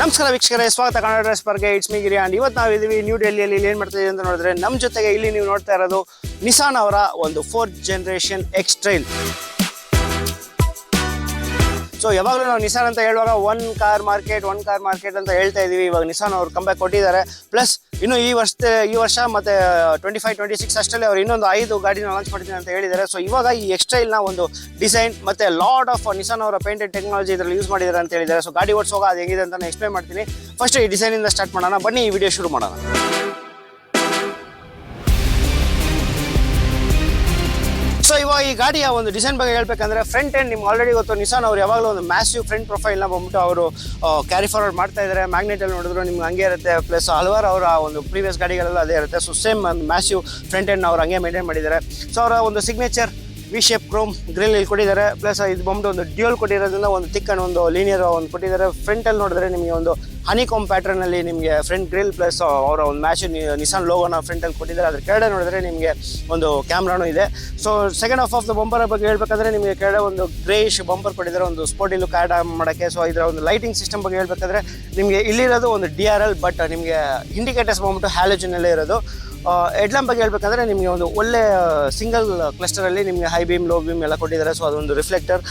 ನಮಸ್ಕಾರ ವೀಕ್ಷಕರೇ, ಸ್ವಾಗತ ಕನ್ನಡ ಡ್ರೆಸ್ ಬರ್ಗೆ ಇಟ್ಸ್ ಮೀ ಗಿರಿ. ಅಂಡ್ ಇವತ್ತು ನಾವು ಇದೀವಿ ನ್ಯೂ ಡೆಲ್ಲಿಯಲ್ಲಿ ಇಲ್ಲಿ ಏನು ಮಾಡ್ತಾ ಅಂತ ನೋಡಿದ್ರೆ ನಮ್ಮ ಜೊತೆಗೆ ಇಲ್ಲಿ ನೀವು ನೋಡ್ತಾ ಇರೋದು ನಿಸಾನ್ ಅವರ ಒಂದು fourth generation X trail so ಯಾವಾಗಲೂ ನಾವು ನಿಸಾನ್ ಅಂತ ಹೇಳುವಾಗ one car market one car market ಅಂತ ಹೇಳ್ತಾ ಇದೀವಿ. ಇವಾಗ ನಿಸಾನ್ ಅವ್ರು ಕಂಬ್ಯಾಕ್ ಕೊಟ್ಟಿದ್ದಾರೆ. ಪ್ಲಸ್ ಇನ್ನು ಈ ವರ್ಷ ಈ ವರ್ಷ ಮತ್ತೆ ಟ್ವೆಂಟಿ ಫೈವ್ ಟ್ವೆಂಟಿ ಸಿಕ್ಸ್ ಅಷ್ಟರಲ್ಲಿ ಅವರು ಇನ್ನೊಂದು ಐದು ಗಾಡಿನ ಲಾಂಚ್ ಮಾಡ್ತೀನಿ ಅಂತ ಹೇಳಿದ್ದಾರೆ. ಸೊ ಇವಾಗ ಈ ಎಕ್ಸ್ಟೈಲ್ನ ಒಂದು ಡಿಸೈನ್ ಮತ್ತೆ ಲಾಡ್ ಆಫ್ ನಿಸಾನ್ ಅವರ ಪೇಂಟೆಡ್ ಟೆಕ್ನಾಲಜಿ ಇದರಲ್ಲಿ ಯೂಸ್ ಮಾಡಿದ್ದಾರೆ ಅಂತ ಹೇಳಿದ್ದಾರೆ. ಸೊ ಗಾಡಿ ಓಡಿಸುವಾಗ ಅದು ಹೆಂಗಿದೆ ಅಂತ ಎಕ್ಸ್ಪ್ಲೈನ್ ಮಾಡ್ತೀನಿ. ಫಸ್ಟ್ ಈ ಡಿಸೈನಿಂದ ಸ್ಟಾರ್ಟ್ ಮಾಡೋಣ. ಬನ್ನಿ, ಈ ವಿಡಿಯೋ ಶುರು ಮಾಡೋಣ. ಇವಾಗ ಈ ಗಾಡಿಯ ಒಂದು ಡಿಸೈನ್ ಬಗ್ಗೆ ಹೇಳ್ಬೇಕಂದ್ರೆ ಫ್ರಂಟ್ ಎಂಡ್ ನಿಮ್ಗೆ ಆಲ್ರೆಡಿ ಗೊತ್ತು ನಿಸಾನ್ ಅವ್ರು ಯಾವಾಗಲೂ ಒಂದು ಮ್ಯಾಸಿವ್ ಫ್ರಂಟ್ ಪ್ರೊಫೈಲ್ನ ಬಂದ್ಬಿಟ್ಟು ಅವರು ಕ್ಯಾರಿ ಫಾರ್ವರ್ಡ್ ಮಾಡ್ತಾ ಇದ್ದಾರೆ ಮ್ಯಾಗ್ನೆಟಲ್ಲಿ ನೋಡಿದ್ರು ನಿಮ್ಗೆ ಹಂಗೆ ಇರುತ್ತೆ. ಪ್ಲಸ್ ಹಲವಾರು ಅವರ ಒಂದು ಪ್ರೀವಿಯಸ್ ಗಾಡಿಗಳೆಲ್ಲ ಅದೇ ಇರುತ್ತೆ. ಸೊ ಸೇಮ್ ಒಂದು ಮ್ಯಾಸಿವ್ ಫ್ರಂಟ್ ಎಂಡ್ ಅವ್ರು ಹಂಗೆ ಮೇಂಟೈನ್ ಮಾಡಿದ್ದಾರೆ. ಸೊ ಅವರ ಒಂದು signature V shape chrome grille ಇಲ್ಲಿ ಕೊಟ್ಟಿದ್ದಾರೆ. ಪ್ಲಸ್ ಇದು ಬಂದು ಒಂದು ಡ್ಯೂಲ್ ಕೊಟ್ಟಿರೋದ್ರಿಂದ ಒಂದು ತಿಕ್ ಒಂದು ಲೀನಿಯರ್ ಒಂದು ಕೊಟ್ಟಿದ್ದಾರೆ. ಫ್ರಂಟಲ್ಲಿ ನೋಡಿದ್ರೆ ನಿಮಗೆ ಒಂದು ಹನಿಕಾಮ್ ಪ್ಯಾಟರ್ನ್ ಅಲ್ಲಿ ನಿಮಗೆ ಫ್ರಂಟ್ ಗ್ರಿಲ್ ಪ್ಲಸ್ ಅವರ ಒಂದು ಮ್ಯಾಚ್ ನಿಸಾನ್ ಲೋಗೋನ ಫ್ರಂಟಲ್ಲಿ ಕೊಟ್ಟಿದ್ದಾರೆ. ಅದ್ರ ಕೆಳಗಡೆ ನೋಡಿದ್ರೆ ನಿಮಗೆ ಒಂದು ಕ್ಯಾಮ್ರಾನು ಇದೆ. So second half of the bumper ಬಗ್ಗೆ ಹೇಳ್ಬೇಕಂದ್ರೆ ನಿಮಗೆ ಕೆಳಗಡೆ ಒಂದು ಗ್ರೇಷ್ ಬಂಪರ್ ಕೊಟ್ಟಿದ್ದಾರೆ. ಒಂದು ಸ್ಪೋರ್ಟಿ ಲುಕ್ ಆ್ಯಡ್ ಮಾಡೋಕ್ಕೆ. ಸೊ ಇದರ ಒಂದು ಲೈಟಿಂಗ್ ಸಿಸ್ಟಮ್ ಬಗ್ಗೆ ಹೇಳ್ಬೇಕಂದ್ರೆ ನಿಮಗೆ ಇಲ್ಲಿರೋದು ಒಂದು ಡಿ ಆರ್ ಎಲ್ ಬಟ್ ನಿಮಗೆ ಇಂಡಿಕೇಟರ್ಸ್ ಬಂದ್ಬಿಟ್ಟು ಹ್ಯಾಲೋಜನಲ್ಲೇ ಇರೋದು. ಹೆಡ್ಲಾಂಪ್ ಬಗ್ಗೆ ಹೇಳ್ಬೇಕಂದ್ರೆ ನಿಮಗೆ ಒಂದು ಒಳ್ಳೆ ಸಿಂಗಲ್ ಕ್ಲಸ್ಟರಲ್ಲಿ ನಿಮಗೆ ಹೈ ಬೀಮ್ ಲೋ ಬೀಮ್ ಎಲ್ಲ ಕೊಟ್ಟಿದ್ದಾರೆ. ಸೊ ಅದೊಂದು ರಿಫ್ಲೆಕ್ಟರ್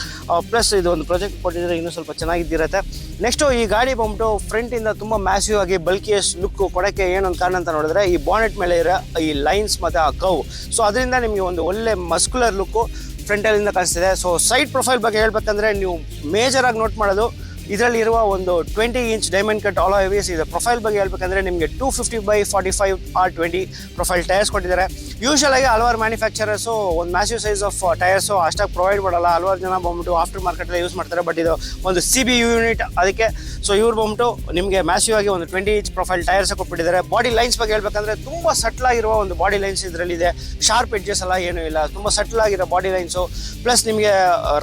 ಪ್ಲಸ್ ಇದು ಒಂದು ಪ್ರಾಜೆಕ್ಟ್ ಕೊಟ್ಟಿದ್ದಾರೆ ಇನ್ನೂ ಸ್ವಲ್ಪ ಚೆನ್ನಾಗಿದ್ದಿರುತ್ತೆ. ನೆಕ್ಸ್ಟು ಈ ಗಾಡಿ ಬಂದ್ಬಿಟ್ಟು ಫ್ರಂಟಿಂದ ತುಂಬ ಮ್ಯಾಸಿವ್ ಆಗಿ ಬಲ್ಕಿಯಸ್ ಲುಕ್ ಕೊಡೋಕ್ಕೆ ಏನೊಂದು ಕಾರಣ ಅಂತ ನೋಡಿದ್ರೆ, ಈ ಬಾನೆಟ್ ಮೇಲೆ ಇರೋ ಈ ಲೈನ್ಸ್ ಮತ್ತು ಆ ಕವ್ ಸೊ ಅದರಿಂದ ನಿಮಗೆ ಒಂದು ಒಳ್ಳೆ ಮಸ್ಕ್ಯುಲರ್ ಲುಕ್ಕು ಫ್ರಂಟಲ್ಲಿಂದ ಕಾಣಿಸ್ತಿದೆ. ಸೊ ಸೈಡ್ ಪ್ರೊಫೈಲ್ ಬಗ್ಗೆ ಹೇಳ್ಬೇಕಂದ್ರೆ ನೀವು ಮೇಜರಾಗಿ ನೋಟ್ ಮಾಡೋದು ಇದರಲ್ಲಿ ಇರುವ ಒಂದು twenty inch diamond cut alloys ಇದೆ. ಪ್ರೊಫೈಲ್ ಬಗ್ಗೆ ಹೇಳ್ಬೇಕಂದ್ರೆ ನಿಮಗೆ two fifty by forty five R twenty profile tyres ಕೊಟ್ಟಿದ್ದಾರೆ. ಯೂಶಲ್ ಆಗಿ ಹಲವಾರು ಮ್ಯಾನುಫ್ಯಾಕ್ಚರರ್ಸು ಒಂದು ಮ್ಯಾಸಿವ್ ಸೈಜ್ ಆಫ್ ಟೈರ್ಸು ಅಷ್ಟಾಗಿ ಪ್ರೊವೈಡ್ ಮಾಡಲ್ಲ. ಹಲವಾರು ಜನ ಬಂದ್ಬಿಟ್ಟು ಆಫ್ಟರ್ ಮಾರ್ಕೆಟಲ್ಲಿ ಯೂಸ್ ಮಾಡ್ತಾರೆ. ಬಟ್ ಇದು ಒಂದು ಸಿ ಬಿ ಯೂನಿಟ್ ಅದಕ್ಕೆ. ಸೊ ಇವ್ರು ಬಂದ್ಬಿಟ್ಟು ನಿಮಗೆ ಮ್ಯಾಸಿವ್ ಆಗಿ ಒಂದು ಟ್ವೆಂಟಿ ಇಂಚ್ ಪ್ರೊಫೈಲ್ ಟೈರ್ಸ್ ಕೊಟ್ಬಿಟ್ಟಿದ್ದಾರೆ. ಬಾಡಿ ಲೈನ್ಸ್ ಬಗ್ಗೆ ಹೇಳ್ಬೇಕಂದ್ರೆ ತುಂಬ ಸಟ್ಲ್ ಆಗಿರುವ ಒಂದು ಬಾಡಿ ಲೈನ್ಸ್ ಇದರಲ್ಲಿದೆ. ಶಾರ್ಪ್ ಎಡ್ಜಸ್ ಎಲ್ಲ ಏನೂ ಇಲ್ಲ. ತುಂಬ ಸಟ್ಲ್ ಆಗಿರೋ ಬಾಡಿ ಲೈನ್ಸು ಪ್ಲಸ್ ನಿಮಗೆ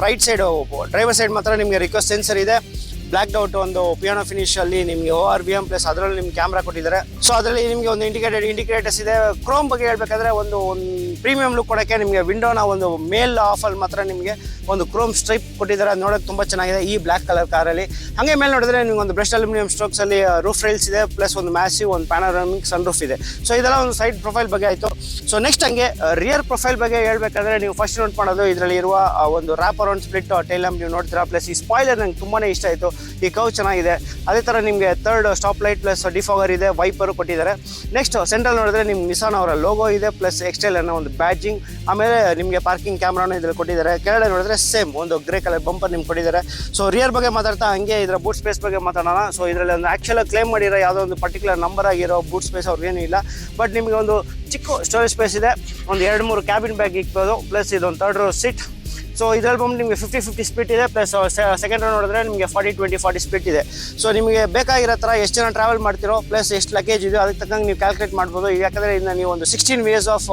ರೈಟ್ ಸೈಡು ಡ್ರೈವರ್ ಸೈಡ್ ಮಾತ್ರ ನಿಮಗೆ ರಿಕ್ವೆಸ್ಟ್ ಸೆನ್ಸರ್ ಇದೆ. ಬ್ಲ್ಯಾಕ್ ಡೌಟ್ ಒಂದು ಪಿಯಾನೋ ಫಿನಿಶ್ ಅಲ್ಲಿ ನಿಮಗೆ O R B M plus ಅದರಲ್ಲಿ ನಿಮ್ಗೆ ಕ್ಯಾಮ್ರಾ ಕೊಟ್ಟಿದ್ದಾರೆ. ಸೊ ಅದರಲ್ಲಿ ನಿಮಗೆ ಒಂದು ಇಂಡಿಕೇಟೆಡ್ ಇಂಡಿಕೇಟರ್ಸ್ ಇದೆ. ಕ್ರೋಮ್ ಬಗ್ಗೆ ಹೇಳ್ಬೇಕಾದ್ರೆ ಒಂದು ಒಂದು ಪ್ರೀಮಿಯಂ ಲುಕ್ ಕೊಡೋಕ್ಕೆ ನಿಮಗೆ ವಿಂಡೋನ ಒಂದು ಮೇಲ್ ಆಫಲ್ಲಿ ಮಾತ್ರ ನಿಮಗೆ ಒಂದು ಕ್ರೋಮ್ ಸ್ಟ್ರೈಪ್ ಕೊಟ್ಟಿದ್ದಾರೆ. ನೋಡೋಕೆ ತುಂಬ ಚೆನ್ನಾಗಿದೆ. ಈ ಬ್ಲ್ಯಾಕ್ ಕಲರ್ ಕಾರಲ್ಲಿ ಹಾಗೆ ಮೇಲೆ ನೋಡಿದ್ರೆ ನಿಮ್ಗೆ ಒಂದು ಬ್ರಷ್ ಅಲ್ಯೂಮಿನಿಯಂ ಸ್ಟ್ರೋಕ್ಸಲ್ಲಿ ರೂಫ್ ರೈಲ್ಸ್ ಇದೆ ಪ್ಲಸ್ ಒಂದು ಮ್ಯಾಸಿವ್ ಒಂದು ಪ್ಯಾನೋರಾಮಿಕ್ ಸನ್ ರೂಫ್ ಇದೆ. ಸೊ ಇದೆಲ್ಲ ಒಂದು ಸೈಡ್ ಪ್ರೊಫೈಲ್ ಬಗ್ಗೆ ಆಯಿತು. ಸೊ ನೆಕ್ಸ್ಟ್ ಹಂಗೆ ರಿಯರ್ ಪ್ರೊಫೈಲ್ ಬಗ್ಗೆ ಹೇಳಬೇಕಾದ್ರೆ ನೀವು ಫಸ್ಟ್ ನೋಟ್ ಮಾಡೋದು. ಇದರಲ್ಲಿ ಇರುವ ಒಂದು ರ್ಯಾಪ್ ಅರೌಂಡ್ ಸ್ಪ್ಲಿಟ್ ಟೈಲ್ ನೀವು ನೋಡ್ತೀರಾ. ಪ್ಲಸ್ ಈ ಸ್ಪಾಯ್ಲರ್ ನಂಗೆ ತುಂಬಾ ಇಷ್ಟ ಆಯಿತು. ಈ ಕೌ ಚೆನ್ನಾಗಿದೆ. ಅದೇ ಥರ ನಿಮಗೆ third stop light plus defogger ಇದೆ. ವೈಪರು ಕೊಟ್ಟಿದ್ದಾರೆ. ನೆಕ್ಸ್ಟ್ ಸೆಂಟ್ರಲ್ ನೋಡಿದ್ರೆ ನಿಮ್ಮ ನಿಸಾನ್ ಅವರ ಲೋಗೋ ಇದೆ ಪ್ಲಸ್ ಎಕ್ಸ್ಟೈಲ್ ಅನ್ನೋ ಬ್ಯಾಡ್ಜಿಂಗ್ ಆಮೇಲೆ ನಿಮಗೆ ಪಾರ್ಕಿಂಗ್ ಕ್ಯಾಮ್ರಾನು ಇದರಲ್ಲಿ ಕೊಟ್ಟಿದ್ದಾರೆ. ಕೆಳಗಡೆ ನೋಡಿದ್ರೆ ಸೇಮ್ ಒಂದು ಗ್ರೇ ಕಲರ್ ಬಂಪರ್ ನಿಮ್ಗೆ ಕೊಟ್ಟಿದ್ದಾರೆ. ಸೊ ರಿಯರ್ ಬಗ್ಗೆ ಮಾತಾಡ್ತಾ, ಹಂಗೆ ಇದರ ಬೂಟ್ ಸ್ಪೇಸ್ ಬಗ್ಗೆ ಮಾತಾಡೋಣ. ಸೊ ಇದರಲ್ಲಿ ಒಂದು ಆ್ಯಕ್ಚುಲ್ ಕ್ಲೇಮ್ ಮಾಡಿರೋ ಯಾವುದೋ ಒಂದು ಪರ್ಟಿಕ್ಯುಲರ್ ನಂಬರ್ ಆಗಿರೋ ಬೂಟ್ ಸ್ಪೇಸ್ ಅವ್ರಿಗೇನು ಇಲ್ಲ. ಬಟ್ ನಿಮಗೆ ಒಂದು ಚಿಕ್ಕ ಸ್ಟೋರೇಜ್ ಸ್ಪೇಸ್ ಇದೆ. ಒಂದು ಎರಡು ಮೂರು ಕ್ಯಾಬಿನ್ ಬ್ಯಾಗ್ ಇಕ್ಬೋದು. ಪ್ಲಸ್ ಇದೊಂದು ತರ್ಡ್ ರೋ ಸಿಟ್ ಸೊ ಇದರಲ್ಲಿ ಬಂದು ನಿಮಗೆ ಫಿಫ್ಟಿ ಫಿಫ್ಟಿ ಸ್ಪೀಟ್ ಇದೆ ಪ್ಲಸ್ ಸೆಕೆಂಡ್ ರೌಂಡ್ ನೋಡಿದ್ರೆ ನಿಮಗೆ ಫಾರ್ಟಿ ಟ್ವೆಂಟಿ ಫಾರ್ಟಿ ಸ್ಪೀಟ್ ಇದೆ. ಸೊ ನಿಮಗೆ ಬೇಕಾಗಿರೋ ಥರ ಎಷ್ಟು ಜನ ಟ್ರಾವೆಲ್ ಮಾಡ್ತಿರೋ ಪ್ಲಸ್ ಎಷ್ಟು ಲಗೇಜ್ ಇದೆ ಅದಕ್ಕೆ ತಕ್ಕಂಗೆ ನೀವು ಕ್ಯಾಲ್ಕುಲೇಟ್ ಮಾಡ್ಬೋದು. ಯಾಕಂದರೆ ಇದನ್ನ ನೀವು ಒಂದು ಸಿಕ್ಸ್ಟೀನ್ ವೇಸ್ ಆಫ್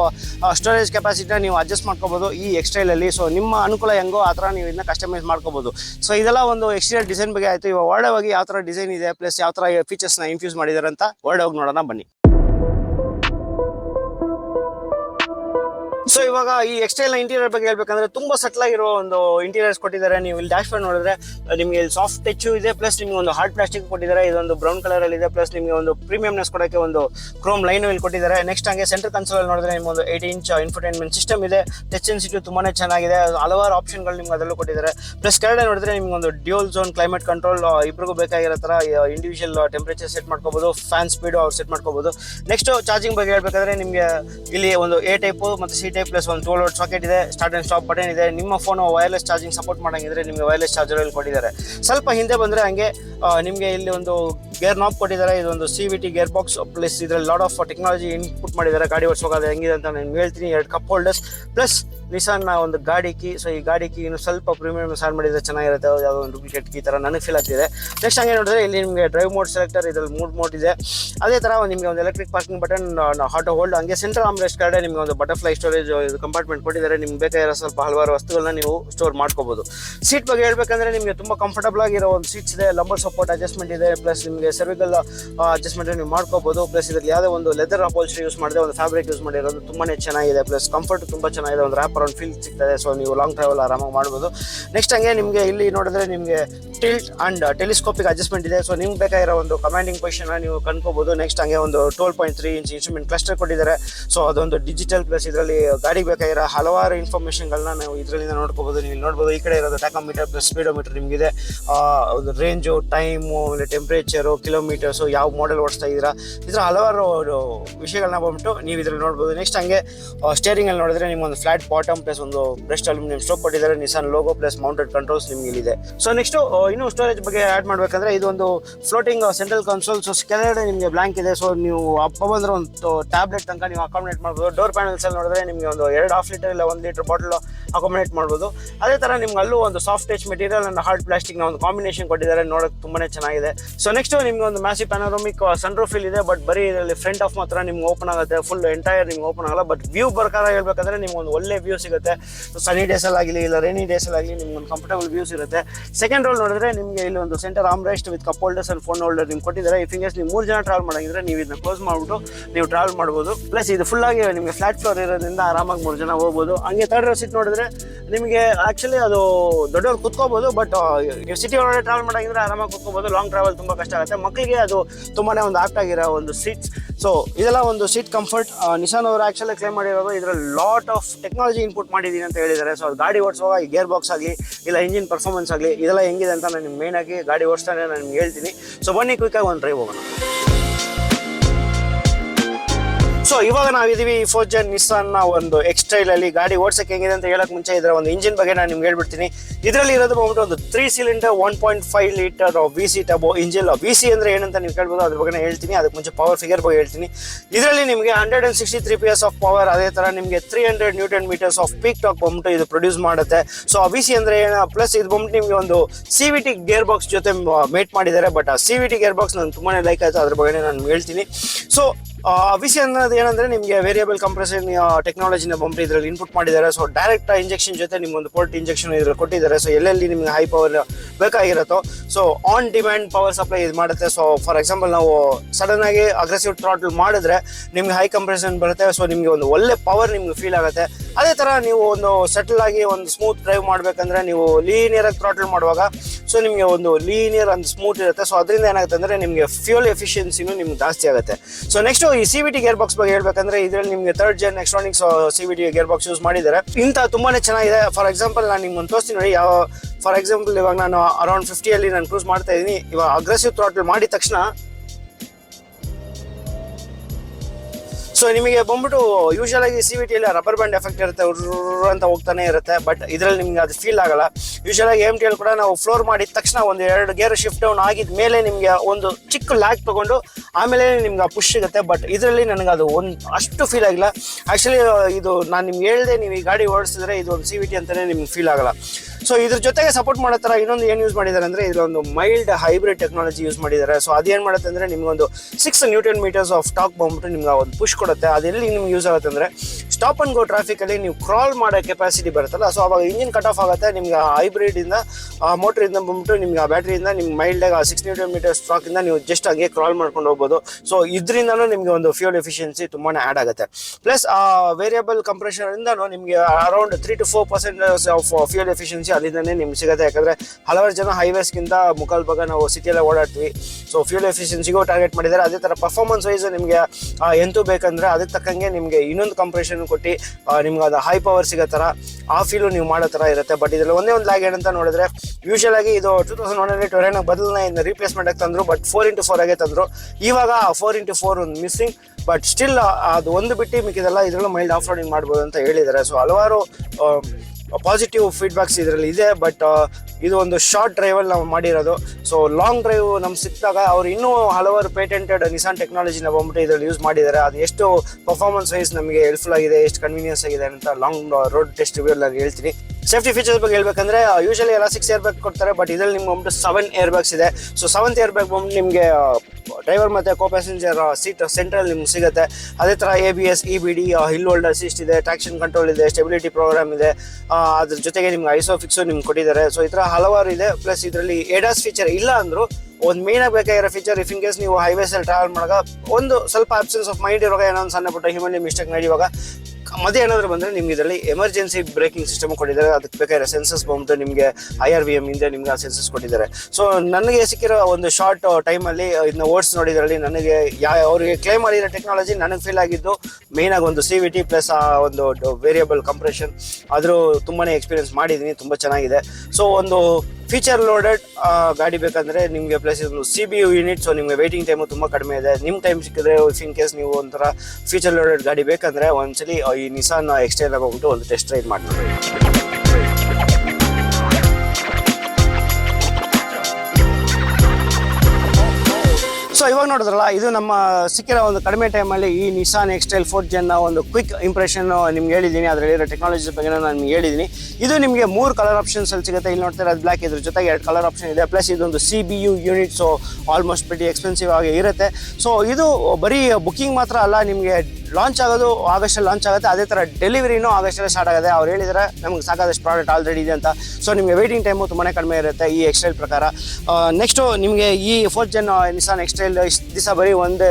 ಸ್ಟೋರೇಜ್ ಕೆಪಾಸಿಟಿನ ನೀವು ಅಡ್ಜಸ್ಟ್ ಮಾಡ್ಕೋಬೋದು ಈ ಎಕ್ಸ್ಟೈಲಲ್ಲಿ ಸೊ ನಿಮ್ಮ ಅನುಕೂಲ ಹೆಂಗೋ ಆ ಥರ ನೀವು ಇದನ್ನ ಕಸ್ಟಮೈಸ್ ಮಾಡ್ಕೋಬೋದು. ಸೊ ಇದೆಲ್ಲ ಒಂದು ಎಕ್ಸ್ಟೀರಿಯರ್ ಡಿಸೈನ್ ಬಗ್ಗೆ ಆಯಿತು. ಇವಾಗ ಒಳ್ಳೆ ಹೋಗಿ ಯಾವ ಥರ ಡಿಸೈನ್ ಇದೆ ಪ್ಲಸ್ ಯಾವ ಥರ ಫೀಚರ್ಸ್ನ ಇನ್ಫ್ಯೂಸ್ ಮಾಡಿದ್ದಾರೆ ಅಂತ ಒಳ್ಳೆ ಹೋಗಿ ನೋಡೋಣ ಬನ್ನಿ. ಸೊ ಇವಾಗ ಈ ಎಕ್ಸ್ಟೈಲ್ ಇಂಟೀರಿಯರ್ ಬಗ್ಗೆ ಹೇಳ್ಬೇಕಂದ್ರೆ ತುಂಬಾ ಸಟ್ಲ್ ಆಗಿರೋ ಒಂದು ಇಂಟೀರಿಯರ್ಸ್ ಕೊಟ್ಟಿದ್ದಾರೆ. ನೀವು ಇಲ್ಲಿ ಡ್ಯಾಶ್ ಬೋರ್ಡ್ ನೋಡಿದ್ರೆ ನಿಮಗೆ ಇಲ್ಲಿ ಸಾಫ್ಟ್ ಟಚ್ ಇದೆ ಪ್ಲಸ್ ನಿಮಗೆ ಒಂದು ಹಾರ್ಡ್ ಪ್ಲಾಸ್ಟಿಕ್ ಕೊಟ್ಟಿದ್ದಾರೆ. ಇದೊಂದು ಬ್ರೌನ್ ಕಲರ್ ಅಲ್ಲಿ ಇದೆ ಪ್ಲಸ್ ನಿಮಗೆ ಒಂದು ಪ್ರೀಮಿಯಂನೆಸ್ ಕೊಡೋಕೆ ಒಂದು ಕ್ರೋಮ್ ಲೈನ್ ಇಲ್ಲಿ ಕೊಟ್ಟಿದ್ದಾರೆ. ನೆಕ್ಸ್ಟ್ ಹಂಗೆ ಸೆಂಟರ್ ಕನ್ಸೋಲ್ ನೋಡಿದ್ರೆ ನಿಮ್ಗೆ ಒಂದು ಏಟ್ ಇಂಚ್ ಇನ್ಫರ್ಟೈನ್ಮೆಂಟ್ ಸಿಸ್ಟಮ್ ಇದೆ. ಟಚ್ ಸಿಟಿ ತುಂಬಾನೇ ಚೆನ್ನಾಗಿದೆ. ಹಲವಾರು ಆಪ್ಷನ್ಗಳು ನಿಮ್ಗೆ ಅದರಲ್ಲೂ ಕೊಟ್ಟಿದ್ದಾರೆ. ಪ್ಲಸ್ ಕೆಳಗಡೆ ನೋಡಿದ್ರೆ ನಿಮ್ಗೆ ಒಂದು ಡ್ಯೂಲ್ ಝೋನ್ ಕ್ಲೈಮೇಟ್ ಕಂಟ್ರೋಲ್ ಇಬ್ಬರಿಗೂ ಬೇಕಾಗಿರೋ ತರ ಇಂಡಿವಿಜುವಲ್ ಟೆಂಪರೇಚರ್ ಸೆಟ್ ಮಾಡ್ಕೋಬಹುದು ಫ್ಯಾನ್ ಸ್ಪೀಡ್ ಅವ್ರು ಸೆಟ್ ಮಾಡ್ಕೋಬಹುದು ನೆಕ್ಸ್ಟ್ ಚಾರ್ಜಿಂಗ್ ಬಗ್ಗೆ ಹೇಳ್ಬೇಕಾದ್ರೆ ನಿಮಗೆ ಇಲ್ಲಿ ಒಂದು ಎ ಟೈಪ್ ಮತ್ತೆ ಸಿ ಟೈಪ್ ಪ್ಲಸ್ ಒಂದು ಟೋಲ್ ಸಾಕೆಟ್ ಇದೆ ಸ್ಟಾರ್ಟ್ ಅಂಡ್ ಸ್ಟಾಪ್ ಬಟನ್ ಇದೆ. ನಿಮ್ಮ ಫೋನ್ ವೈರ್ಲೆಸ್ ಚಾರ್ಜಿಂಗ್ ಸಪೋರ್ಟ್ ಮಾಡಂಗಿದ್ರೆ ನಿಮಗೆ ವೈರ್ಲೆಸ್ ಚಾರ್ಜರ್ ಅಲ್ಲಿ ಕೊಟ್ಟಿದ್ದಾರೆ. ಸ್ವಲ್ಪ ಹಿಂದೆ ಬಂದರೆ ಹಂಗೆ ನಿಮಗೆ ಇಲ್ಲಿ ಒಂದು ಗೇರ್ ನಾಪ್ ಕೊಟ್ಟಿದ್ದಾರೆ, ಇದೊಂದು C V T gear box plus ಇದರಲ್ಲಿ ಲಾಡ್ ಆಫ್ ಟೆಕ್ನಾಲಜಿ ಇನ್ಪುಟ್ ಮಾಡಿದ್ದಾರೆ. ಗಾಡಿ ಓಡಿಸೋಕೆ ಹೆಂಗಿದೆ ಅಂತ ನಾನು ಹೇಳ್ತೀನಿ. ಎರಡು ಕಪ್ ಹೋಲ್ಡರ್ಸ್ ಪ್ಲಸ್ ನಿಸಾನ್ನ ಒಂದು ಗಾಡಿ ಕೀ ಸೊ ಈ ಗಾಡಿ ಕೀ ಇನ್ನು ಸ್ವಲ್ಪ ಪ್ರೀಮಿಯಂ ಸಾರ್ ಮಾಡಿದ್ರೆ ಚೆನ್ನಾಗಿರುತ್ತೆ. ಯಾವುದೋ ಒಂದು ಡೂಪ್ಲಿಕೇಟ್ ಕೀ ಥರ ನನಗೆ ಫೀಲ್ ಆಗ್ತಿದೆ. ನೆಕ್ಸ್ಟ್ ಹಂಗೆ ನೋಡಿದ್ರೆ ಇಲ್ಲಿ ನಿಮಗೆ ಡ್ರೈವ್ ಮೋಡ್ ಸೆಲೆಕ್ಟರ್ ಇದ್ರಲ್ಲಿ ಮೂಡ್ ಮೋಡ್ ಇದೆ. ಅದೇ ಥರ ನಿಮಗೆ ಒಂದು electric parking button auto hold ಹಂಗೆ ಸೆಂಟ್ರಲ್ ಆಮ್ರೆಸ್ಟ್ ಕಾರ್ಡ್ ನಿಮಗೆ ಒಂದು ಬಟರ್ಫ್ಲೈ ಸ್ಟೋರೇಜ್ ಕಂಪಾರ್ಟ್ಮೆಂಟ್ ಕೊಟ್ಟಿದ್ದಾರೆ. ನಿಮ್ಗೆ ಬೇಕಾಗಿರೋ ಸ್ವಲ್ಪ ಹಲವಾರು ವಸ್ತುಗಳನ್ನ ನೀವು ಸ್ಟೋರ್ ಮಾಡ್ಕೋಬಹುದು ಸೀಟ್ ಬಗ್ಗೆ ಹೇಳ್ಬೇಕಂದ್ರೆ ನಿಮಗೆ ತುಂಬ ಕಂಫರ್ಟಬಲ್ ಆಗಿರೋ ಒಂದು ಸೀಟ್ಸ್ ಇದೆ. ಲಂಬರ್ ಸಪೋರ್ಟ್ ಅಡ್ಜಸ್ಟ್ಮೆಂಟ್ ಇದೆ ಪ್ಲಸ್ ನಿಮಗೆ ಸರ್ವಿಕಲ್ ಅಡ್ಜಸ್ಟ್ಮೆಂಟ್ ನೀವು ಮಾಡ್ಕೋಬಹುದು ಪ್ಲಸ್ ಇದರಲ್ಲಿ ಯಾವುದೇ ಒಂದು ಲೆದರ್ ಅಪೋಲ್ಸ್ಟ್ರಿ ಯೂಸ್ ಮಾಡಿದೆ ಒಂದು ಫ್ಯಾಬ್ರಿಕ್ ಯೂಸ್ ಮಾಡಿರೋದು ತುಂಬಾನೇ ಚೆನ್ನಾಗಿದೆ. ಪ್ಲಸ್ ಕಂಫರ್ಟ್ ತುಂಬ ಚೆನ್ನಾಗಿದೆ, ಒಂದು ರ್ಯಾಪ್ ಅರೌಂಡ್ ಫೀಲ್ ಸಿಗ್ತದೆ. ಸೊ ನೀವು ಲಾಂಗ್ ಟ್ರಾವೆಲ್ ಆರಾಮಾಗಿ ಮಾಡ್ಬೋದು. ನೆಕ್ಸ್ಟ್ ಹಂಗೆ ನಿಮಗೆ ಇಲ್ಲಿ ನೋಡಿದ್ರೆ ನಿಮಗೆ ಟಿಲ್ಟ್ ಅಂಡ್ ಟೆಲಿಸ್ಕೋಪಿಕ್ ಅಡ್ಜಸ್ಟ್ಮೆಂಟ್ ಇದೆ. ಸೊ ನಿಮ್ಗೆ ಬೇಕಾಗಿರೋ ಒಂದು ಕಮಾಂಡಿಂಗ್ ಪೊಸಿಷನ್ ನೀವು ಕಂಡ್ಕೋಬೋದು. ನೆಕ್ಸ್ಟ್ ಹಂಗೆ ಒಂದು twelve point three inch instrument cluster ಕೊಟ್ಟಿದ್ದಾರೆ. ಸೊ ಅದೊಂದು ಡಿಜಿಟಲ್ ಪ್ಲಸ್ ಇದರಲ್ಲಿ ಗಾಡಿಗೆ ಬೇಕಾಗಿರೋ ಹಲವಾರು ಇನ್ಫಾರ್ಮೇಷನ್ಗಳನ್ನ ನಾವು ಇದರಿಂದ ನೋಡ್ಕೋಬಹುದು ನೀವು ನೋಡ್ಬೋದು, ಈ ಕಡೆ ಇರೋದು ಟ್ಯಾಕೋಮೀಟರ್ ಪ್ಲಸ್ ಸ್ಪೀಡೋಮೀಟರ್ ನಿಮಗಿದೆ. ಒಂದು ರೇಂಜು ಟೈಮು ಆಮೇಲೆ ಟೆಂಪ್ರೇಚರು ಕಿಲೋಮೀಟರ್ಸು ಯಾವ ಮಾಡೆಲ್ ಓಡಿಸ್ತಾ ಇದ್ದೀರಾ? ಇದರ ಹಲವಾರು ವಿಷಯಗಳನ್ನ ಬಂದ್ಬಿಟ್ಟು ನೀವು ಇದರಲ್ಲಿ ನೋಡ್ಬೋದು. ನೆಕ್ಸ್ಟ್ ಹಂಗೆ ಸ್ಟೇರಿಂಗಲ್ಲಿ ನೋಡಿದ್ರೆ ನಿಮಗೆ ಒಂದು ಫ್ಲಾಟ್ ಬಾಟಮ್ ಪ್ಲಸ್ ಒಂದು ಬ್ರೆಸ್ಟ್ ಅಲ್ಯೂಮಿನಿಯಂ ಸ್ಟೋಪ್ ಕೊಟ್ಟಿದ್ದಾರೆ Nissan logo plus mounted controls ಇಲ್ಲಿದೆ ಸೊ ನೆಕ್ಸ್ಟ್ ಇನ್ನು ಸ್ಟೋರೇಜ್ ಬಗ್ಗೆ ಆ್ಯಡ್ ಮಾಡಬೇಕಂದ್ರೆ ಇದು ಒಂದು ಫ್ಲೋಟಿಂಗ್ ಸೆಂಟ್ರಲ್ ಕನ್ಸೋಲ್ ಸೊ ಕೆಳಗಡೆ ನಿಮಗೆ ಬ್ಲಾಂಕ್ ಇದೆ. ಸೊ ನೀವು ಅಪ್ಪ ಬಂದ್ರೆ ಒಂದು ಟ್ಯಾಬ್ಲೆಟ್ ತನಕ ನೀವು ಅಕಾಮಿಡೇಟ್ ಮಾಡ್ಬೋದು. ಡೋರ್ ಪ್ಯಾನಲ್ಸ್ ಅಲ್ಲಿ ನೋಡಿದ್ರೆ ನಿಮಗೆ ಒಂದು ಎರಡು ಹಾಫ್ ಲೀಟರ್ ಇಲ್ಲ, ಒಂದು ಲೀಟರ್ ಬಾಟಲ್ ಅಕಾಮಿಡೇಟ್ ಮಾಡ್ಬೋದು. ಅದೇ ಥರ ನಿಮ್ಗೆ ಅಲ್ಲೂ ಒಂದು soft touch material and hard ಪ್ಲಾಸ್ಟಿಕ್ನ ಒಂದು ಕಾಂಬಿನೇಷನ್ ಕೊಟ್ಟಿದ್ದಾರೆ. ನೋಡೋಕೆ ತುಂಬಾನೇ ಚೆನ್ನಾಗಿದೆ. ಸೊ ನೆಕ್ಸ್ಟ್ ನಿಮ್ಗೆ ಒಂದು ಮ್ಯಾಸಿ ಪ್ಯಾನೋರಮಿಕ್ ಸನ್ ರೂಫ್ ಇದೆ. ಬಟ್ ಬರೀ ಇದರಲ್ಲಿ ಫ್ರಂಟ್ ಆಫ್ ಮಾತ್ರ ನಿಮ್ಗೆ ಓಪನ್ ಆಗುತ್ತೆ. ಫುಲ್ ಎಂಟೈರ್ ನಿಮ್ಗೆ ಓಪನ್ ಆಗಲ್ಲ. ಬಟ್ ವ್ಯೂ ಪ್ರಕಾರ ಹೇಳ್ಬೇಕಂದ್ರೆ ನಿಮ್ಗೆ ಒಂದು ಒಳ್ಳೆ ವ್ಯೂ ಸಿಗುತ್ತೆ. ಸನಿ ಡೇಸ್ ಅಲ್ಲಿ ಆಗಲಿ ಇಲ್ಲ ರೈನಿ ಡೇಸ್ ಅಲ್ಲಿ ಆಗಲಿ ನಿಮ್ಗೆ ಒಂದು ಕಂಫರ್ಟಬಲ್ ವ್ಯೂಸ್ ಇರುತ್ತೆ ಸೆಕೆಂಡ್ ರೋಲ್ ನೋಡಿದ್ರೆ ನಿಮಗೆ ಇಲ್ಲಿ ಒಂದು centre armrest with cup holders and phone holder ನಿಮ್ಗೆ ಕೊಟ್ಟಿದ್ದಾರೆ. ಈ ಫಿಂಗರ್ಸ್ ನೀವು ಮೂರು ಜನ ಟ್ರಾವೆಲ್ ಮಾಡಿದ್ರೆ ನೀವು ಇದನ್ನ ಕ್ಲೋಸ್ ಮಾಡ್ಬಿಟ್ಟು ನೀವು ಟ್ರಾವೆಲ್ ಮಾಡ್ಬೋದು. ಪ್ಲಸ್ ಇದು ಫುಲ್ ಆಗಿ ನಿಮಗೆ ಫ್ಲಾಟ್ ಫ್ಲೋರ್ ಇರೋದ್ರಿಂದ ಆರಾಮಾಗಿ ಮೂರು ಜನ ಹೋಗ್ಬೋದು. ಹಂಗೆ ತರ್ಡ್ ರೋ ಸೀಟ್ ನೋಡಿದ್ರೆ ನಿಮಗೆ ಆಕ್ಚುಲಿ ಅದು ದೊಡ್ಡವ್ರು ಕುತ್ಕೋಬಹುದು ಬಟ್ ಸಿಟಿ ಒಳಗಡೆ ಟ್ರಾವೆಲ್ ಮಾಡಂಗಿದ್ರೆ ಆರಾಮಾಗಿ ಕುತ್ಕೋಬಹುದು ಲಾಂಗ್ ಟ್ರಾವೆಲ್ ತುಂಬಾ ಕಷ್ಟ ಆಗುತ್ತೆ. ಮಕ್ಕಳಿಗೆ ಅದು ತುಂಬಾನೇ ಒಂದು ಆಪ್ಟ್ ಆಗಿರೋ ಒಂದು ಸೀಟ್ಸ್ ಸೊ ಇದೆಲ್ಲ ಒಂದು ಸೀಟ್ ಕಂಫರ್ಟ್ ನಿಸಾನ್ ಅವರು ಆಕ್ಚುಲಿ ಕ್ಲೇಮ್ ಮಾಡಿರೋದು ಇದರಲ್ಲಿ ಲಾಟ್ ಆಫ್ ಟೆಕ್ನಾಲಜಿ ಇನ್ಪುಟ್ ಮಾಡಿದ್ದೀನಿ ಅಂತ ಹೇಳಿದ್ದಾರೆ ಸೊ ಗಾಡಿ ಓಡಿಸುವಾಗ ಈ ಗೇರ್ ಬಾಕ್ಸ್ ಆಗಲಿ, ಇಲ್ಲ ಇಂಜಿನ್ ಪರ್ಫಾರ್ಮೆನ್ಸ್ ಆಗಲಿ, ಇದೆಲ್ಲ ಹೆಂಗಿದೆ ಅಂತ ನಾನು ಮೇನ್ ಆಗಿ ಗಾಡಿ ಓಡಿಸ್ತಾನೆ ನಾನು ನಿಮ್ಗೆ ಹೇಳ್ತೀನಿ. ಸೊ ಬನ್ನಿ ಕ್ವಿಕ್ಕಾಗಿ ಒಂದು ಡ್ರೈವ್ ಹೋಗೋಣ. ಸೊ ಇವಾಗ ನಾವಿದೀವಿ ಈ ಫೋರ್ ಜನ್ ನಿಸ್ಸಾನ್ನ ಒಂದು ಎಕ್ಸ್ಟೈಲ್ ಅಲ್ಲಿ. ಗಾಡಿ ಓಡ್ಸಕ್ಕೆ ಹೆಂಗಿದೆ ಅಂತ ಹೇಳಕ್ ಮುಂಚೆ ಇದರ ಒಂದು ಇಂಜಿನ್ ಬಗ್ಗೆ ನಾನು ನಿಮ್ಗೆ ಹೇಳ್ಬಿಡ್ತೀನಿ. ಇದರಲ್ಲಿ ಇರೋದು ಬಂದ್ಬಿಟ್ಟು ಒಂದು three cylinder one point five litre V C turbo engine V C ಅಂದ್ರೆ ಏನಂತ ನೀವು ಕೇಳ್ಬೋದು, ಅದ್ರ ಬಗ್ಗೆ ಹೇಳ್ತೀನಿ. ಅದಕ್ಕೆ ಮುಂಚೆ ಪವರ್ ಫಿಗರ್ ಬಗ್ಗೆ ಹೇಳ್ತೀನಿ. ಇದರಲ್ಲಿ ನಿಮಗೆ hundred and sixty three P S of power ಅದೇ ತರ ನಿಮಗೆ three hundred newton metres of peak torque ಬಂದ್ಬಿಟ್ಟು ಇದು ಪ್ರೊಡ್ಯೂಸ್ ಮಾಡುತ್ತೆ. ಸೊ ಆ ವಿ ಸಿ ಅಂದ್ರೆ ಏನು? ಪ್ಲಸ್ ಇದು ಬಂದ್ಬಿಟ್ಟು ನಿಮಗೆ ಒಂದು C V T gear box ಜೊತೆ ಮೇಟ್ ಮಾಡಿದ್ದಾರೆ. ಬಟ್ ಆ C V T gear box ನಾನು ತುಂಬಾನೇ ಲೈಕ್ ಆಯ್ತು. ಅದ್ರ ಬಗ್ಗೆ ನಾನು ಹೇಳ್ತೀನಿ. ಸೊ ವಿಷಯ ಅನ್ನೋದು ಏನಂದ್ರೆ ನಿಮಗೆ ವೇರಿಯಬಲ್ ಕಂಪ್ರೆಸರ್ ಟೆಕ್ನಾಲಜಿನ ಬಂಪ್ ಇದರಲ್ಲಿ ಇನ್ಪುಟ್ ಮಾಡಿದ್ದಾರೆ. ಸೊ ಡೈರೆಕ್ಟ್ ಇಂಜೆಕ್ಷನ್ ಜೊತೆ ನಿಮ್ಗೊಂದು ಪೋರ್ಟ್ ಇಂಜೆಕ್ಷನ್ ಇದ್ರಲ್ಲಿ ಕೊಟ್ಟಿದ್ದಾರೆ. ಸೊ ಎಲ್ಲೆಲ್ಲಿ ನಿಮಗೆ high power ಬೇಕಾಗಿರುತ್ತೋ so on demand power supply ಇದು ಮಾಡುತ್ತೆ. ಸೊ ಫಾರ್ ಎಕ್ಸಾಂಪಲ್ ನಾವು ಸಡನ್ ಆಗಿ ಅಗ್ರೆಸಿವ್ ಥ್ರಾಟಲ್ ಮಾಡಿದ್ರೆ ನಿಮ್ಗೆ ಹೈ ಕಂಪ್ರೆಷನ್ ಬರುತ್ತೆ. ಸೊ ನಿಮಗೆ ಒಂದು ಒಳ್ಳೆ ಪವರ್ ನಿಮ್ಗೆ ಫೀಲ್ ಆಗುತ್ತೆ. ಅದೇ ತರ ನೀವು ಒಂದು ಸೆಟಲ್ ಆಗಿ ಒಂದು ಸ್ಮೂತ್ ಡ್ರೈವ್ ಮಾಡಬೇಕಂದ್ರೆ ನೀವು ಲೀನಿಯರ್ ಆಗಿ ಥ್ರಾಟಲ್ ಮಾಡುವಾಗ ಸೊ ನಿಮಗೆ ಒಂದು ಲೀನಿಯರ್ ಅಂಡ್ ಸ್ಮೂತ್ ಇರುತ್ತೆ. ಸೊ ಅದರಿಂದ ಏನಾಗುತ್ತೆ ಅಂದ್ರೆ ನಿಮಗೆ ಫ್ಯೂಲ್ ಎಫಿಷಿಯನ್ಸಿನೂ ನಿಮ್ಗೆ ಜಾಸ್ತಿ ಆಗುತ್ತೆ. ಸೊ ನೆಕ್ಸ್ಟ್ ಈ ಸಿ ವಿ ಗೇರ್ ಬಾಕ್ಸ್ ಬಗ್ಗೆ ಹೇಳ್ಬೇಕಂದ್ರೆ ಇದರಲ್ಲಿ ನಿಮಗೆ third gen Xtronics C V gear box use ಮಾಡಿದ್ದಾರೆ. ಇಂಥ ತುಂಬಾನೇ ಚೆನ್ನಾಗಿದೆ. ಫಾರ್ ಎಕ್ಸಾಂಪಲ್ ನಾನು ನಿಮ್ಗೆ ತೋರಿಸ್ತೀನಿ ನೋಡಿ. ಯಾವ ಫಾರ್ ಎಕ್ಸಾಂಪಲ್ ಇವಾಗ ನಾನು ಅರೌಂಡ್ ಫಿಫ್ಟಿಯಲ್ಲಿ ನಾನು ಕ್ರೂಸ್ ಮಾಡ್ತಾ ಇದ್ದೀನಿ. ಇವಾಗ ಅಗ್ರೆಸಿವ್ ಥ್ರಾಟಲ್ ಮಾಡಿದ ತಕ್ಷಣ ಸೊ ನಿಮಗೆ ಬಂದ್ಬಿಟ್ಟು ಯೂಶಲ್ ಆಗಿ ಸಿ ವಿ ಟಿಯಲ್ಲಿ ರಬ್ಬರ್ ಬ್ಯಾಂಡ್ ಎಫೆಕ್ಟ್ ಇರುತ್ತೆ ಅಂತ ಹೋಗ್ತಾನೆ ಇರುತ್ತೆ. ಬಟ್ ಇದರಲ್ಲಿ ನಿಮ್ಗೆ ಅದು ಫೀಲ್ ಆಗಲ್ಲ. ಯೂಶಲ್ ಆಗಿ ಎಂ ಎಲ್ ಕೂಡ ನಾವು ಫ್ಲೋರ್ ಮಾಡಿದ ತಕ್ಷಣ ಒಂದು ಎರಡು ಗೇರ್ ಶಿಫ್ಟ್ ಡೌನ್ ಆಗಿದ ಮೇಲೆ ನಿಮಗೆ ಒಂದು ಚಿಕ್ಕ ಲ್ಯಾಕ್ ತಗೊಂಡು ಆಮೇಲೆ ನಿಮ್ಗೆ ಪುಷ್ ಸಿಗುತ್ತೆ. ಬಟ್ ಇದರಲ್ಲಿ ನನಗೆ ಅದು ಒಂದು, ಅಷ್ಟು ಫೀಲ್ ಆಗಿಲ್ಲ. ಆ್ಯಕ್ಚುಲಿ ಇದು ನಾನು ನಿಮ್ಗೆ ಹೇಳ್ದೆ, ನೀವು ಈ ಗಾಡಿ ಓಡಿಸಿದ್ರೆ ಇದು ಒಂದು ಸಿ ವಿ ಟಿ ಅಂತಲೇ ನಿಮ್ಗೆ ಫೀಲ್ ಆಗಲ್ಲ. ಸೊ ಇದ್ರ ಜೊತೆಗೆ ಸಪೋರ್ಟ್ ಮಾಡೋ ತರ ಇನ್ನೊಂದು ಏನು ಯೂಸ್ ಮಾಡಿದ್ದಾರೆ ಅಂದರೆ ಇದೊಂದು ಮೈಲ್ಡ್ ಹೈಬ್ರಿಡ್ ಟೆಕ್ನಾಲಜಿ ಯೂಸ್ ಮಾಡಿದ್ದಾರೆ. ಸೊ ಅದೇನ್ ಮಾಡುತ್ತೆ ಅಂದರೆ ನಿಮ್ಗೊಂದು six newton metres of torque ಬಂದ್ಬಿಟ್ಟು ನಿಮ್ಗೆ ಒಂದು ಪುಷ್ ಕೊಡುತ್ತೆ. ಅದೆಲ್ಲಿ ನಿಮ್ಗೆ ಯೂಸ್ ಆಗುತ್ತೆ ಅಂದ್ರೆ ಸ್ಟಾಪ್ ಅಂಡ್ ಗೋ ಟ್ರಾಫಿಕ್ ಅಲ್ಲಿ ನೀವು ಕ್ರಾಲ್ ಮಾಡೋ ಕೆಪಾಸಿಟಿ ಬರುತ್ತಲ್ಲ. ಸೊ ಅವಾಗ ಇಂಜಿನ್ ಕಟ್ ಆಫ್ ಆಗುತ್ತೆ. ನಿಮ್ಗೆ ಹೈಬ್ರಿಡ್ ಇಂದ ಮೋಟರ್ ಇಂದ ಬಂದ್ಬಿಟ್ಟು ನಿಮ್ಗೆ ಆ ಬ್ಯಾಟ್ರಿಯಿಂದ ನಿಮ್ಗೆ ಮೈಲ್ಡ್ ಆ ಸಿಕ್ಸ್ ನ್ಯೂಟನ್ ಮೀಟರ್ ಇಂದ ನೀವು ಜಸ್ಟ್ ಹಾಗೆ ಕ್ರಾಲ್ ಮಾಡ್ಕೊಂಡು ಹೋಗ್ಬೋದು. ಸೊ ಇದರಿಂದನೂ ನಿಮಗೆ ಒಂದು ಫ್ಯೂಲ್ ಎಫಿಷಿಯನ್ಸಿ ತುಂಬಾ ಆ್ಯಡ್ ಆಗುತ್ತೆ. ಪ್ಲಸ್ ಆ ವೇರಿಯಬಲ್ ಕಂಪ್ರೆಷರಿಂದನೂ ನಿಮಗೆ around three to four percent of fuel efficiency ಅಲ್ಲಿಂದನೇ ನಿಮ್ಗೆ ಸಿಗುತ್ತೆ. ಯಾಕಂದರೆ ಹಲವಾರು ಜನ ಹೈವೇಸ್ಗಿಂತ ಮುಖಾಲ್ ಭಾಗ ನಾವು ಸಿಟಿಯಲ್ಲೇ ಓಡಾಡ್ತೀವಿ. ಸೊ ಫ್ಯೂಲ್ ಎಫಿಷಿಯನ್ಸಿಗೂ ಟಾರ್ಗೆಟ್ ಮಾಡಿದ್ದಾರೆ. ಅದೇ ಥರ ಪರ್ಫಾರ್ಮೆನ್ಸ್ ವೈಸ್ ನಿಮಗೆ ಎಂತೂ ಬೇಕಂದ್ರೆ ಅದಕ್ಕೆ ತಕ್ಕಂಗೆ ನಿಮಗೆ ಇನ್ನೊಂದು ಕಂಪ್ರೆಷನ್ ಕೊಟ್ಟು ನಿಮ್ಗೆ ಅದು ಹೈ ಪವರ್ ಸಿಗೋ ಥರ ಆ ಫೀಲು ನೀವು ಮಾಡೋ ಥರ ಇರುತ್ತೆ. ಬಟ್ ಇದರಲ್ಲಿ ಒಂದೇ ಒಂದು ಲ್ಯಾಗ್ ಏನಂತ ನೋಡಿದ್ರೆ ಯೂಶಲ್ ಆಗಿ ಇದು ಟೂ ತೌಸಂಡ್ ಒನ್ ಹಂಡ್ರೆಡ್ ಟೊರೆನ ಬದಲನ್ನ ಇನ್ನು ರಿಪ್ಲೇಸ್ಮೆಂಟ್ ಆಗಿ ತಂದರು ಬಟ್ ಫೋರ್ ಇಂಟು ಫೋರ್ ಆಗೇ ತಂದ್ರು. ಇವಾಗ ಫೋರ್ ಇಂಟು ಫೋರ್ ಒಂದು ಮಿಸ್ಸಿಂಗ್ ಬಟ್ ಸ್ಟಿಲ್ ಅದು ಒಂದು ಬಿಟ್ಟು ಮಿಕ್ಕಿದೆಲ್ಲ ಇದರಲ್ಲೂ ಮೈಲ್ಡ್ ಆಫ್ ರೋಡಿಂಗ್ ಮಾಡ್ಬೋದು ಅಂತ ಹೇಳಿದ್ದಾರೆ. ಸೊ ಹಲವಾರು ಪಾಸಿಟಿವ್ ಫೀಡ್ಬ್ಯಾಕ್ಸ್ ಇದರಲ್ಲಿ ಇದೆ ಬಟ್ ಇದು ಒಂದು ಶಾರ್ಟ್ ಡ್ರೈವಲ್ಲಿ ನಾವು ಮಾಡಿರೋದು. ಸೊ ಲಾಂಗ್ ಡ್ರೈವ್ ನಮ್ಗೆ ಸಿಕ್ಕಿದಾಗ ಅವ್ರು ಇನ್ನೂ ಹಲವಾರು ಪೇಟೆಂಟೆಡ್ ನಿಸಾನ್ ಟೆಕ್ನಾಲಜಿನ ಬಂದ್ಬಿಟ್ಟು ಇದರಲ್ಲಿ ಯೂಸ್ ಮಾಡಿದ್ದಾರೆ. ಅದು ಎಷ್ಟು ಪರ್ಫಾರ್ಮೆನ್ಸ್ ವೈಸ್ ನಮಗೆ ಹೆಲ್ಪ್ಫುಲ್ ಆಗಿದೆ, ಎಷ್ಟು ಕನ್ವೀನಿಯನ್ಸ್ ಆಗಿದೆ ಅಂತ ಲಾಂಗ್ ರೋಡ್ ಟೆಸ್ಟ್ ನಾನು ಹೇಳ್ತೀನಿ. ಸೇಫ್ಟಿ ಫೀಚರ್ಸ್ ಬಗ್ಗೆ ಹೇಳ್ಬೇಕಂದ್ರೆ ಯೂಶಲಿ ಎಲ್ಲ ಸಿಕ್ಸ್ ಏರ್ ಬ್ಯಾಗ್ ಕೊಡ್ತಾರೆ ಬಟ್ ಇದರಲ್ಲಿ ನಿಮ್ಗೆ ಬಂದ್ಬಿಟ್ಟು ಸೆವೆನ್ ಏರ್ ಬ್ಯಾಗ್ಸ್ ಇದೆ. ಸೊ ಸೆವೆಂತ್ ಏರ್ ಬ್ಯಾಗ್ ಬಂದ್ಬಿಟ್ಟು ನಿಮಗೆ ಡ್ರೈವರ್ ಮತ್ತು ಕೋ ಪ್ಯಾಸೆಂಜರ್ ಸೀಟ್ ಸೆಂಟ್ರಲ್ ನಿಮ್ಗೆ ಸಿಗುತ್ತೆ. ಅದೇ ಥರ A B S E B D hill hold assist ಇದೆ ಟ್ರಾಕ್ಷನ್ ಕಂಟ್ರೋಲ್ ಇದೆ ಸ್ಟೆಬಿಲಿಟಿ ಪ್ರೋಗ್ರಾಮ್ ಇದೆ. ಅದ್ರ ಜೊತೆಗೆ ನಿಮ್ಗೆ ಐಸೋ ಫಿಕ್ಸು ನಿಮ್ಗೆ ಕೊಟ್ಟಿದ್ದಾರೆ. ಸೊ ಈ ಥರ ಹಲವಾರು ಇದೆ. ಪ್ಲಸ್ ಇದರಲ್ಲಿ ಎಡಾಸ್ ಫೀಚರ್ ಇಲ್ಲ ಅಂದರೂ ಒಂದು ಮೇನ್ ಬೇಕಾಗಿರೋ ಫೀಚರ್ ಇಫ್ ಇನ್ ಕೇಸ್ ನೀವು ಹೈವೇಸಲ್ಲಿ ಟ್ರಾವೆಲ್ ಮಾಡಾಗ ಒಂದು ಸ್ವಲ್ಪ ಅಬ್ಸೆನ್ಸ್ ಆಫ್ ಮೈಂಡ್ ಇರುವಾಗ ಏನೋ ಒಂದು ಸಣ್ಣ ಪುಟ್ಟ ಹ್ಯೂಮನ್ ಮಿಸ್ಟೇಕ್ ನಡೆಯುವಾಗ ಮತ್ತೆ ಏನಾದ್ರು ಬಂದ್ರೆ ನಿಮ್ಗೆ ಇದರಲ್ಲಿ ಎಮರ್ಜೆನ್ಸಿ ಬ್ರೇಕಿಂಗ್ ಸಿಸ್ಟಮ್ ಕೊಟ್ಟಿದ್ದಾರೆ. ಅದಕ್ಕೆ ಬೇಕಾದ್ರೆ ಸೆನ್ಸಸ್ ಬಂತು ನಿಮಗೆ ಐ ಆರ್ ವಿ ಎಂ ಇಂದ ನಿಮ್ಗೆ ಆ ಸೆನ್ಸಸ್ ಕೊಟ್ಟಿದ್ದಾರೆ. ಸೊ ನನಗೆ ಸಿಕ್ಕಿರೋ ಒಂದು ಶಾರ್ಟ್ ಟೈಮಲ್ಲಿ ಇದನ್ನ ಓಡ್ಸ್ ನೋಡಿದ್ರಲ್ಲಿ ನನಗೆ ಯಾ, ಅವರಿಗೆ ಕ್ಲೇಮ್ ಮಾಡಿರೋ ಟೆಕ್ನಾಲಜಿ ನನಗೆ ಫೀಲ್ ಆಗಿದ್ದು ಮೇನ್ ಆಗಿ ಒಂದು ಸಿ ವಿ ಟಿ ಪ್ಲಸ್ ಆ, ಒಂದು ವೇರಿಯಬಲ್ ಕಂಪ್ರೆಷನ್ ಆದರೂ ತುಂಬಾನೇ ಎಕ್ಸ್ಪೀರಿಯನ್ಸ್ ಮಾಡಿದ್ದೀನಿ. ತುಂಬ ಚೆನ್ನಾಗಿದೆ. ಸೊ ಒಂದು ಫೀಚರ್ ಲೋಡೆಡ್ ಗಾಡಿ ಬೇಕಂದ್ರೆ ನಿಮಗೆ ಪ್ಲಸ್ ಇದೊಂದು C B U unit so ನಿಮಗೆ ವೇಟಿಂಗ್ ಟೈಮು ತುಂಬ ಕಡಿಮೆ ಇದೆ. ನಿಮ್ಮ ಟೈಮ್ ಸಿಕ್ಕಿದ್ರೆ ಇನ್ ಕೇಸ್ ನೀವು ಒಂಥರ ಫೀಚರ್ ಲೋಡೆಡ್ ಗಾಡಿ ಬೇಕಂದ್ರೆ ಒಂದ್ಸಲಿ ಈ ನಿಸಾನ್ ಎಕ್ಸ್ಟೈಲ್ ಹೋಗ್ಬಿಟ್ಟು ಒಂದು ಟೆಸ್ಟ್ ರೈಡ್ ಮಾಡಿ ಸೊ ಇವಾಗ ನೋಡಿದ್ರಲ್ಲ, ಇದು ನಮ್ಮ ಸಿಕ್ಕಿರೋ ಒಂದು ಕಡಿಮೆ ಟೈಮಲ್ಲಿ ಈ ನಿಸಾನ್ ಎಕ್ಸ್ಟೈಲ್ ಫೋರ್ ಜನ್ನ ಒಂದು ಕ್ವಿಕ್ ಇಂಪ್ರೆಷನ್ ನಿಮ್ಗೆ ಹೇಳಿದ್ದೀನಿ. ಅದರಲ್ಲಿರೋ ಟೆಕ್ನಾಲಜಿ ಬಗ್ಗೆ ನಾನು ನಿಮ್ಗೆ ಹೇಳಿದ್ದೀನಿ. ಇದು ನಿಮಗೆ ಮೂರು ಕಲರ್ ಆಪ್ಷನ್ಸ್ ಅಲ್ಲಿ ಸಿಗುತ್ತೆ. ಇಲ್ಲಿ ನೋಡ್ತಾರೆ ಅದು ಬ್ಲ್ಯಾಕ್ ಇದ್ರ ಜೊತೆಗೆ ಎರಡು ಕಲರ್ ಆಪ್ಷನ್ ಇದೆ. ಪ್ಲಸ್ ಇದೊಂದು C B U unit so almost ಬಿಟ್ಟು ಎಕ್ಸ್ಪೆನ್ಸಿವ್ ಆಗಿ ಇರುತ್ತೆ. ಸೊ ಇದು ಬರೀ ಬುಕಿಂಗ್ ಮಾತ್ರ ಅಲ್ಲ, ನಿಮಗೆ ಲಾಂಚ್ ಆಗೋದು ಆಗಸ್ಟಲ್ಲಿ ಲಾಂಚ್ ಆಗುತ್ತೆ. ಅದೇ ಥರ ಡೆಲಿವರಿನೂ ಆಗಸ್ಟಲ್ಲಿ ಸ್ಟಾರ್ಟ್ ಆಗುತ್ತೆ. ಅವ್ರು ಹೇಳಿದರೆ, ನಮ್ಗೆ ಸಾಕಾದಷ್ಟು ಪ್ರಾಡಕ್ಟ್ ಆಲ್ರೆಡಿ ಇದೆ ಅಂತ. ಸೊ ನಿಮಗೆ ವೇಟಿಂಗ್ ಟೈಮು ತುಂಬಾ ಕಡಿಮೆ ಇರುತ್ತೆ ಈ ಎಕ್ಸ್ಟೈಲ್ ಪ್ರಕಾರ. ನೆಕ್ಸ್ಟು ನಿಮಗೆ ಈ ಫೋರ್ತ್ ಜನ್ ನಿಸಾನ್ ಎಕ್ಸ್ಟೈಲ್ ಇಷ್ಟು ದಿವಸ ಬರೀ ಒಂದೇ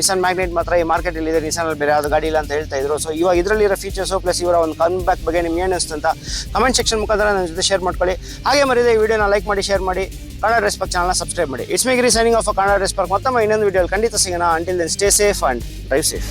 ನಿಸಾನ್ ಮ್ಯಾಗ್ನೆಟ್ ಮಾತ್ರ ಈ ಮಾರ್ಕೆಟಲ್ಲಿ ಇದೆ. ನಿಸಾನಲ್ಲಿ ಬೇರೆ ಯಾವುದು ಗಾಡಿ ಇಲ್ಲ ಅಂತ ಹೇಳ್ತಾ ಇದ್ರು. ಸೊ ಇವಾಗ ಇದರಲ್ಲಿರೋ ಫೀಚರ್ಸು ಪ್ಲಸ್ ಇವರ ಒಂದು ಕಮ್ ಬ್ಯಾಕ್ ಬಗ್ಗೆ ನಿಮ್ಗೆ ಏನು ಅನಿಸ್ತು ಅಂತ ಕಮೆಂಟ್ ಸೆಕ್ಷನ್ ಮುಖಾಂತರ ನನ್ನ ಜೊತೆ ಶೇರ್ ಮಾಡ್ಕೊಳ್ಳಿ. ಹಾಗೆ ಮರಿದೆ ಈ ವಿಡಿಯೋನ ಲೈಕ್ ಮಾಡಿ ಶೇರ್ ಮಾಡಿ. ಕನ್ನಡ ರೆಸ್ ಪಾರ್ಕ್ ಚಾನಲ್ನ ಸಬ್ಸ್ಕ್ರೈಬ್ ಮಾಡಿ. ಇಟ್ಸ್ ಮೇಗ್ರಿ ಸೈನಿಂಗ್ ಆಫ್ ಕನ್ನಡ ರೆಸ್ ಪಾರ್ಕ್ ಮತ್ತೊಮ್ಮೆ ಇನ್ನೊಂದು ವಿಡಿಯೋ ಖಂಡಿತ ಸಿಗೋಣ. Until then stay safe and drive safe